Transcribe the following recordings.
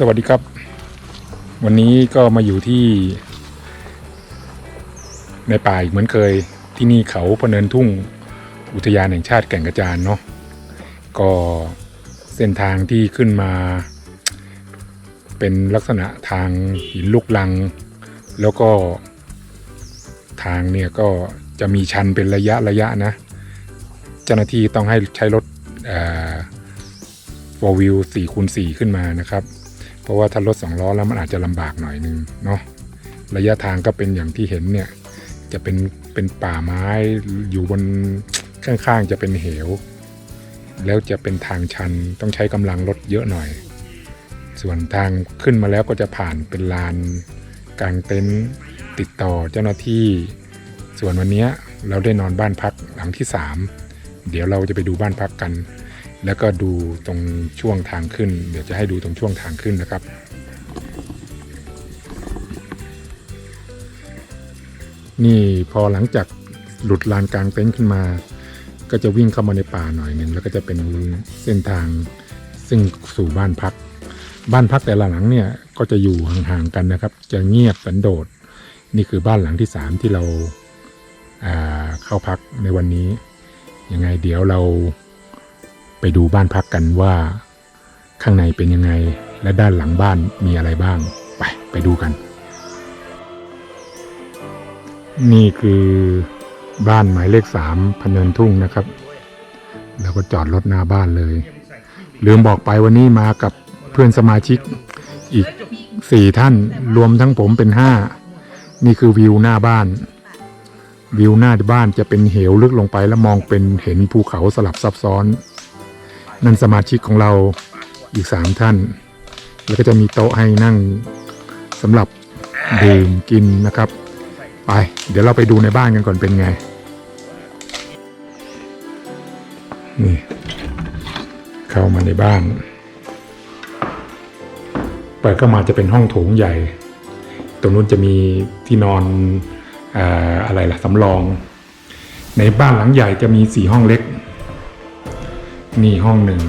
สวัสดีครับ วันนี้ก็มาอยู่ที่ ในป่าอีกเหมือนเคยที่นี่เขาพะเนินทุ่งอุทยานแห่งชาติแก่งกระจานเนาะก็เส้นทางที่ขึ้นมา เป็นลักษณะทางหินลูกลัง แล้วก็ทางเนี่ยก็จะมีชันเป็นระยะระยะนะ เจ้าหน้าที่ต้องให้ใช้รถ4 wheel 4คูณ4ขึ้นมานะครับ เพราะว่าถ้ารถ2ล้อแล้วมันอาจจะลำบากหน่อยนึงเนาะระยะทางก็เป็นอย่างที่เห็นเนี่ยจะเป็นเป็นป่าไม้อยู่บนข้างๆจะเป็นเหว แล้วจะเป็นทางชันต้องใช้กำลังรถเยอะหน่อย ส่วนทางขึ้นมาแล้วก็จะผ่านเป็นลานกลางเต็นท์ติดต่อเจ้าหน้าที่ ส่วนวันนี้เราได้นอนบ้านพักหลังที่ 3 เดี๋ยวเราจะไปดูบ้านพักกัน แล้วก็ดูตรงช่วงทางขึ้น เดี๋ยวจะให้ดูตรงช่วงทางขึ้นนะครับ นี่พอหลังจากหลุดลานกลางเต็นท์ขึ้นมา ก็จะวิ่งเข้ามาในป่าหน่อยหนึ่งแล้วก็จะเป็นเส้นทางซึ่งสู่บ้านพัก บ้านพักแต่ละหลังเนี่ยก็จะอยู่ห่างๆกันนะครับ จะเงียบสันโดษนี่คือบ้านหลังที่สามที่เราาเข้าพักในวันนี้ยังไงเดี๋ยวเรา ไปดูบ้านพักกันว่า ข้างในเป็นยังไงและด้านหลังบ้านมีอะไรบ้าง ไปไปดูกัน นี่คือบ้านหมายเลขสามพเนินทุ่งนะครับ แล้วก็จอดรถหน้าบ้านเลย ลืมบอกไปวันนี้มากับเพื่อนสมาชิกอีกสี่ท่านรวมทั้งผมเป็นห้านี่คือวิวหน้าบ้าน วิวหน้าบ้านจะเป็นเหวลึกลงไปแล้วมองเป็นเห็นภูเขาสลับซับซ้อน นั่นสมาชิกของเราอีกสามท่าน แล้วก็จะมีโต๊ะให้นั่งสำหรับดื่มกินนะครับ ไป เดี๋ยวเราไปดูในบ้านกันก่อนเป็นไง นี่ เข้ามาในบ้าน เปิดเข้ามาจะเป็นห้องโถงใหญ่ ตรงนู้นจะมีที่นอนอออะไรล่ะสำรอง ในบ้านหลังใหญ่จะมีสี่ห้องเล็ก นี่ห้องหนึ่ง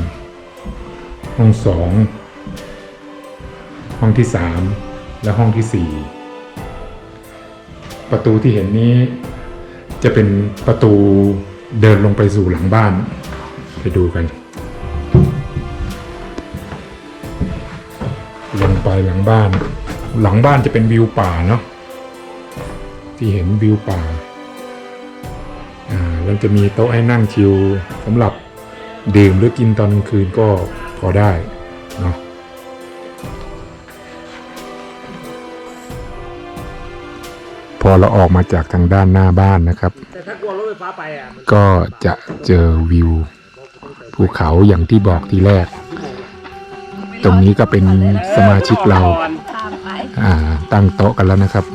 ห้องสอง ห้องที่สาม และห้องที่สี่ ประตูที่เห็นนี้ จะเป็นประตูเดินลงไปสู่หลังบ้าน ไปดูกัน ลงไปหลังบ้าน หลังบ้านจะเป็นวิวป่าเนาะ ที่เห็นวิวป่า อ่าแล้วจะมีโต๊ะให้นั่งชิลสำหรับ ดื่มหรือกินตอนกลางคืนก็พอได้เนาะพอเราออกมาจากทางด้านหน้าบ้านนะครับแต่ถ้ากลัวรถไฟฟ้าไปอะมันก็จะเจอวิวภูเขาอย่างที่บอกทีแรก ตรงนี้ก็เป็นสมาชิกเราตามไปอ่าตั้งโต๊ะกันแล้วนะครับ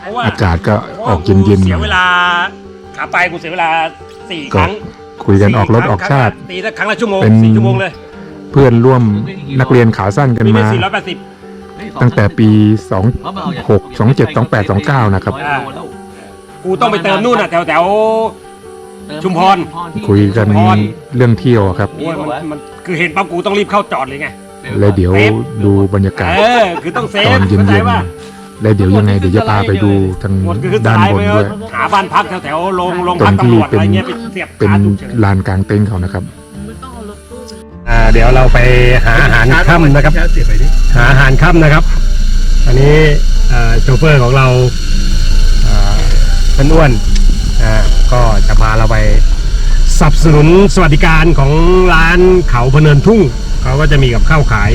เพราะว่าอากาศก็ออกเย็นๆหเสีน่ยอยเวลาขาไปกูเสียเวลาสี่คก็รั้ง คุยกันออกรถสี่ออกครั้งชาติ ตีละครั้งละชั่วโมงเป็น สี่ชั่วโมงเลยเพื่อนร่วมนักเรียนขาสั้นกันมีเป็มานสี่ร้อยแปดสิบตั้งแต่ปี 2 6 2 7 2 8 2 9 นะครับ กูต้องไปเติมนู่นอะแถวแถว ชุมพร คุยกันเรื่องเที่ยวอะครับ โอ้ยมันมันคือเห็นปั๊บกูต้องรีบเข้าจอดเลยไง แล้วเดี๋ยวดูบรรยากาศเออ คือต้องเซตฟอนเย็เข้าใจนป่ะๆ แล้วเดี๋ยวยังไงเดี๋ยวจะพาไปดูทางหมดคือสด้านไตล์บไปนด้วย หาบ้านพักแถวแถวๆโรงโรงตรพักงที่ตำรวจเป็อะนไรเงี้ยไปเสียบเป็นชาร์จฉุกเฉิน ลานกลางเต็นท์เขานะครับ อ่าเดี๋ยวเราไปหาอาหารค่ำนะครับ หาอาหารค่ำนะครับ อันนี้อ่าโชเฟอร์ของเราอ่าเพื่อนอ้วนอ่าก็จะพาเราไปสนับสนุนสวัสดิการของร้านเขาพะเนินทุ่ง เขาก็จะมีกับข้าวขาย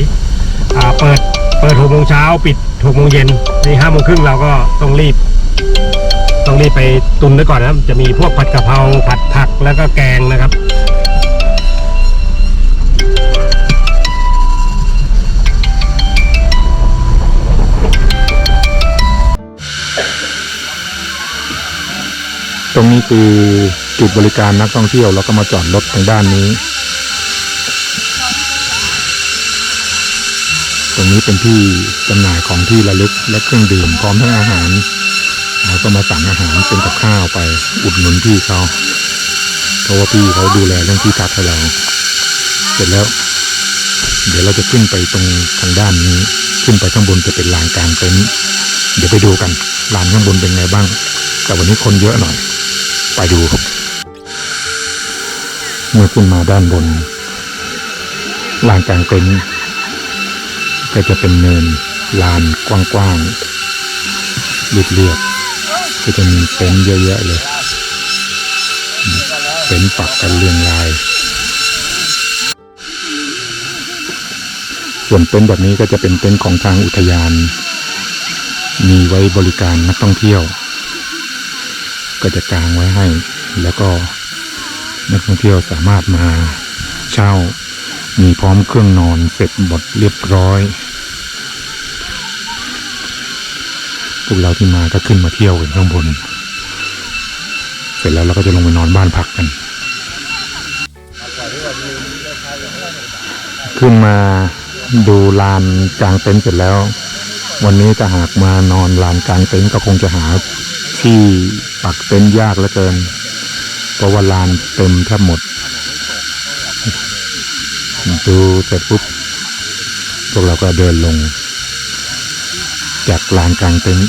อ่าเปิด เปิดหกโมงเช้าปิดหกโมงเย็นนี่ห้าโมงครึ่งเราก็ต้องรีบ ต้องรีบไปตุนไว้ก่อนนะครับ จะมีพวกผัดกะเพราผัดผักแล้วก็แกงนะครับตรงนี้คือจุดบริการนักท่องเที่ยวแล้วก็มาจอดรถทางด้านนี้ รงนี้เป็นที่จำหน่ายของที่ระลึกและเครื่องดื่มพร้อมทั้งอาหารเราก็มาสั่งอาหารเป็นกับข้าวไปอุดหนุนพี่เขาเพราะว่าพี่เขาดูแลเรื่องที่พักให้เราเสร็จแล้ว เดี๋ยวเราจะขึ้นไปตรงทางด้านนี้ ขึ้นไปข้างบนจะเป็นลานกลางเต็นท์เดี๋ยวไปดูกันลานข้างบนเป็นไงบ้าง แต่วันนี้คนเยอะหน่อย ไปดูครับเมื่อขึ้นมาด้านบนลานกลางเต็นท์ ก็จะเป็นเนินลานกว้างๆเรียบๆก็จะมีเต็นท์เยอะแยะเลยเต็นท์ปักกันเรียงราย ส่วนเต็นท์แบบนี้ก็จะเป็นเต็นท์ของทางอุทยาน มีไว้บริการนักท่องเที่ยว ก็จะกางไว้ให้ แล้วก็นักท่องเที่ยวสามารถมาเช่า มีพร้อมเครื่องนอนเสร็จหมดเรียบร้อยพวกเราที่มาก็ขึ้นมาเที่ยวกันข้างบน เสร็จแล้วเราก็จะลงไปนอนบ้านพักกัน ขึ้นมาดูลานกลางเต็นท์เสร็จแล้ว วันนี้ถ้าหากมานอนลานกลางเต็นท์ก็คงจะหาที่ปักเต็นท์ยากเหลือเกิน เพราะว่าลานเต็มแทบหมด ดูเสร็จปุ๊บ พวกเราก็เดินลง จากลานกลางเต็นท์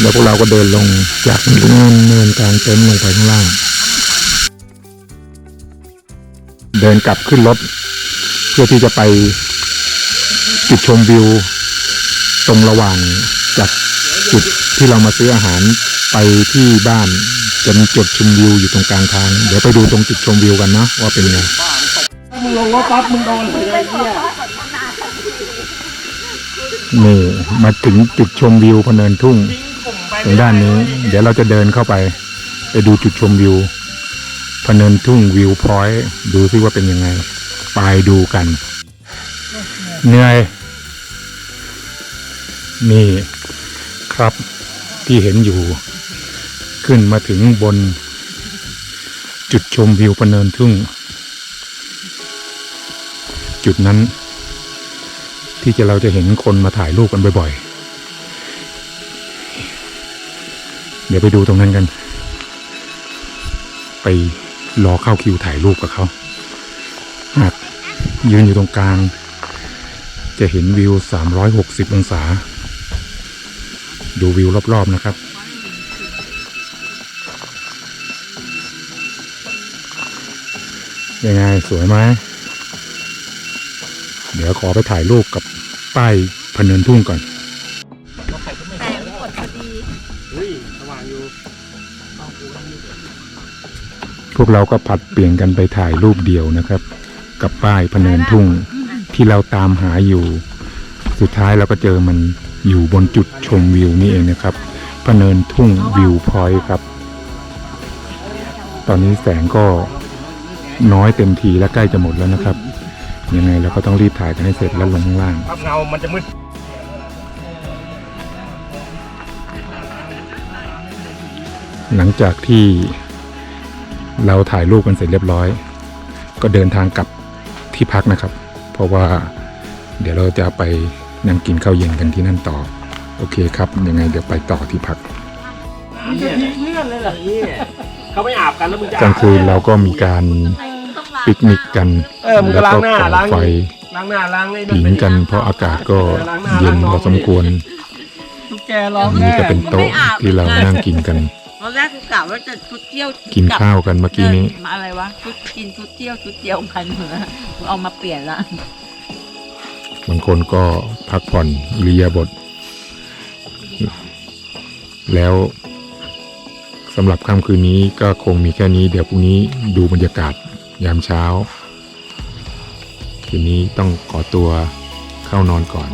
แล้วพวกเราก็เดินลงจากเนินเนินกลางเต็นท์ลงไปข้างล่าง เดินกลับขึ้นรถ เพื่อที่จะไปจุดชมวิว ตรงระหว่างจากจุดที่เรามาซื้ออาหาร ไปที่บ้านจะมีจุดชมวิวอยู่ตรงกลางทาง เดี๋ยวไปดูตรงจุดชมวิวกันนะว่าเป็นไงมึงลงรถปั๊บมึงโดนเลยไอ้เหี้ยนี่มาถึงจุดชมวิวพะเนินทุ่งตรงด้านนี้ เดี๋ยวเราจะเดินเข้าไป ไปดูจุดชมวิวพะเนินทุ่งวิวพอยต์ดูซิว่าเป็นยังไง ไปดูกันเหนื่อยนี่ครับที่เห็นอยู่ ขึ้นมาถึงบน จุดชมวิวพะเนินทุ่ง จุดนั้น ที่จะเราจะเห็นคนมาถ่ายรูปกันบ่อย ๆ เดี๋ยวไปดูตรงนั้นกัน ไปรอเข้าคิวถ่ายรูปกับเขาหากยืนอยู่ตรงกลาง จะเห็นวิว 360 องศา ดูวิวรอบ ๆ นะครับ ยังไงสวยไหมเดี๋ยวขอไปถ่ายรูปกับป้ายพเนินทุ่งก่อนแต่กดพอดีเฮ้ยสว่างอยู่พวกเราก็ผัดเปลี่ยนกันไปถ่ายรูปเดียวนะครับ กับป้ายพเนินทุ่งที่เราตามหาอยู่ สุดท้ายเราก็เจอมันอยู่บนจุดชมวิวนี่เองนะครับพเนินทุ่งวิวพอยต์ครับ ตอนนี้แสงก็ น้อยเต็มทีและใกล้จะหมดแล้วนะครับ ยังไงเราก็ต้องรีบถ่ายกันให้เสร็จแล้วลงข้างล่างปั๊บเงา มันจะมืดหลังจากที่เราถ่ายรูปกันเสร็จเรียบร้อย ก็เดินทางกลับที่พักนะครับ เพราะว่าเดี๋ยวเราจะไปนั่งกินข้าวเย็นกันที่นั่นต่อ โอเคครับ ยังไงเดี๋ยวไปต่อที่พักมันจะทิ้งเลื่อนเลยเหรอเนี่ยเขาไม่อาบกันแล้วมึงจะกลางคืนเราก็มีการ ปิกนิกกันเออมึงก็แล้วล้างก็หน้าก่อล้าง ไฟล้างหน้าล้างไอ้ผิงกัน เพราะอากาศก็เย็นพอสมควรตุ๊กแกร้องอันนี้ก็เป็นโต๊ะที่เรานั่งกินกัน ตอนแรกกูกะว่าจะชุดเที่ยวกินข้าวกันเมื่อกี้นี้ มาอะไรวะชุดกินชุดเที่ยวชุดเดียวกันเหมือนเอามาเปลี่ยนละบางคนก็พักผ่อนเรียาบทแล้วสำหรับค่ำคืนนี้ก็คงมีแค่นี้ เดี๋ยวพรุ่งนี้ดูบรรยากาศ ยามเช้า คืนนี้ต้องขอตัวเข้านอนก่อน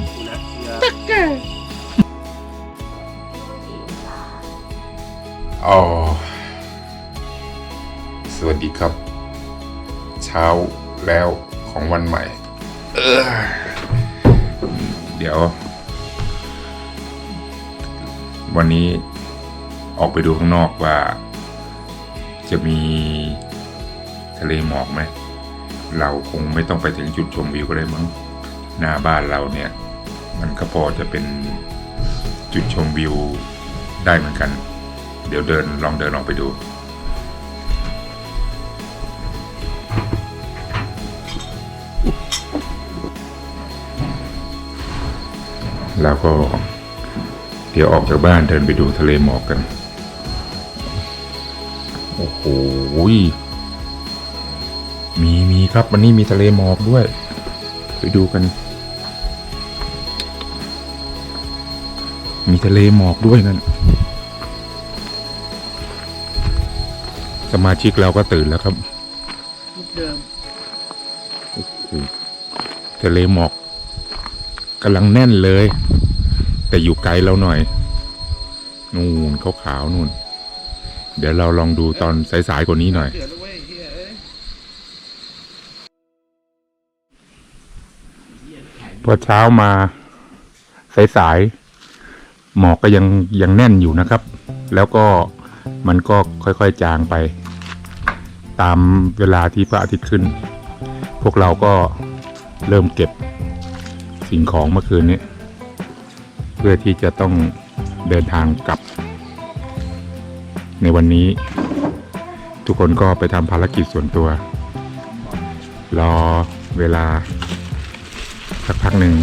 อ๋อ สวัสดีครับ เช้าแล้วของวันใหม่ เออ เดี๋ยว วันนี้ออกไปดูข้างนอกว่า จะมี ทะเลหมอกไหม เราคงไม่ต้องไปถึงจุดชมวิวก็ได้มั้ง หน้าบ้านเราเนี่ย มันก็พอจะเป็นจุดชมวิวได้เหมือนกัน เดี๋ยวเดินลองเดินออกไปดู แล้วก็เดี๋ยวออกจากบ้านเดินไปดูทะเลหมอกกัน โอ้โห ครับ วันนี้มีทะเลหมอกด้วย ไปดูกัน มีทะเลหมอกด้วยนั่น สมาชิกเราก็ตื่นแล้วครับเดิมโอ้โหทะเลหมอกกำลังแน่นเลย แต่อยู่ไกลเราหน่อย นู่นขาวๆนู่น เดี๋ยวเราลองดูตอนสายๆกว่านี้หน่อยพอ เช้ามาสายๆหมอกก็ยังยังแน่นอยู่นะครับ แล้วก็มันก็ค่อยๆจางไป ตามเวลาที่พระอาทิตย์ขึ้น พวกเราก็เริ่มเก็บสิ่งของเมื่อคืนนี้ เพื่อที่จะต้องเดินทางกลับ ในวันนี้ ทุกคนก็ไปทำภารกิจส่วนตัว รอเวลา สักพักหนึ่ง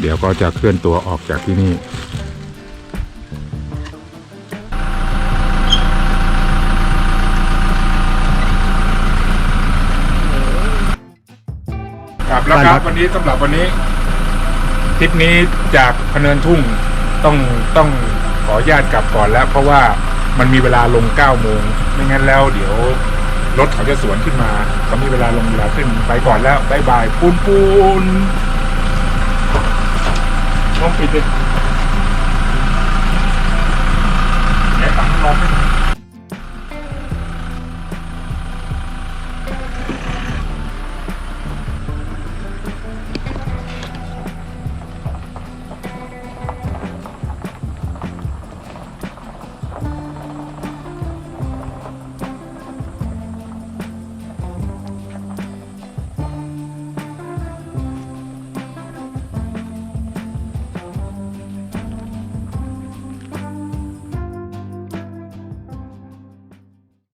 เดี๋ยวก็จะเคลื่อนตัวออกจากที่นี่กลับแล้วครับวันนี้สำหรับวันนี้ทริปนี้จากพะเนินทุ่งต้องต้องขออนุญาตกลับก่อนแล้ว เพราะว่ามันมีเวลาลง9โมงไม่งั้นแล้วเดี๋ยว รถเขาจะสวนขึ้นมาเขามีเวลาลงเวลาขึ้นไปก่อนแล้วบายบายปูนปูนมองปิดเลย